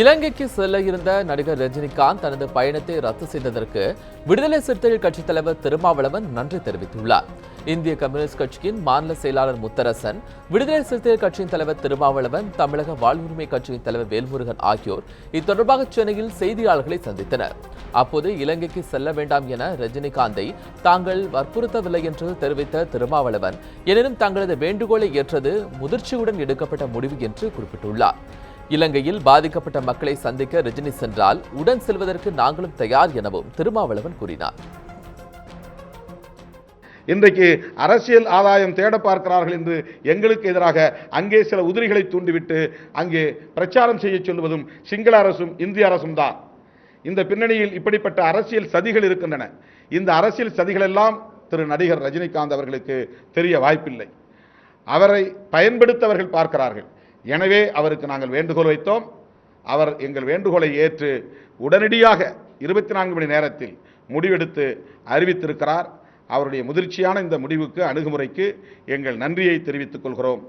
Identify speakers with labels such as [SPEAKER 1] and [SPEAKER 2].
[SPEAKER 1] இலங்கைக்கு செல்ல இருந்த நடிகர் ரஜினிகாந்த் தனது பயணத்தை ரத்து செய்ததற்கு விடுதலை சிறுத்தைகள் கட்சித் தலைவர் திருமாவளவன் நன்றி தெரிவித்துள்ளார். இந்திய கம்யூனிஸ்ட் கட்சியின் மாநில செயலாளர் முத்தரசன் விடுதலை சிறுத்தைகள் கட்சியின் தலைவர் திருமாவளவன் தமிழக வாழ்வுரிமை கட்சியின் தலைவர் வேல்முருகன் ஆகியோர் இத்தொடர்பாக சென்னையில் செய்தியாளர்களை சந்தித்தனர். அப்போது இலங்கைக்கு செல்ல வேண்டாம் என ரஜினிகாந்தை தாங்கள் வற்புறுத்தவில்லை என்று தெரிவித்த திருமாவளவன் எனினும் தங்களது வேண்டுகோளை ஏற்றது முதிர்ச்சியுடன் எடுக்கப்பட்ட முடிவு என்று குறிப்பிட்டுள்ளார். இலங்கையில் பாதிக்கப்பட்ட மக்களை சந்திக்க ரஜினி சென்றால் உடன் செல்வதற்கு நாங்களும் தயார் எனவும் திருமாவளவன் கூறினார்.
[SPEAKER 2] இன்றைக்கு அரசியல் ஆதாயம் தேட பார்க்கிறார்கள் என்று எங்களுக்கு எதிராக அங்கே சில உதிரிகளை தூண்டிவிட்டு அங்கே பிரச்சாரம் செய்ய சொல்வதும் சிங்கள அரசும் இந்திய அரசும் தான். இந்த பின்னணியில் இப்படிப்பட்ட அரசியல் சதிகள் இருக்கின்றன. இந்த அரசியல் சதிகள் எல்லாம் திரு நடிகர் ரஜினிகாந்த் அவர்களுக்கு தெரிய வாய்ப்பில்லை. அவரை பயன்படுத்தவர்கள் பார்க்கிறார்கள். எனவே அவருக்கு நாங்கள் வேண்டுகோள் வைத்தோம். அவர் எங்கள் வேண்டுகோளை ஏற்று உடனடியாக இருபத்தி நான்கு மணி நேரத்தில் முடிவெடுத்து அறிவித்திருக்கிறார். அவருடைய முதிர்ச்சியான இந்த முடிவுக்கு அணுகுமுறைக்கு எங்கள் நன்றியை தெரிவித்துக் கொள்கிறோம்.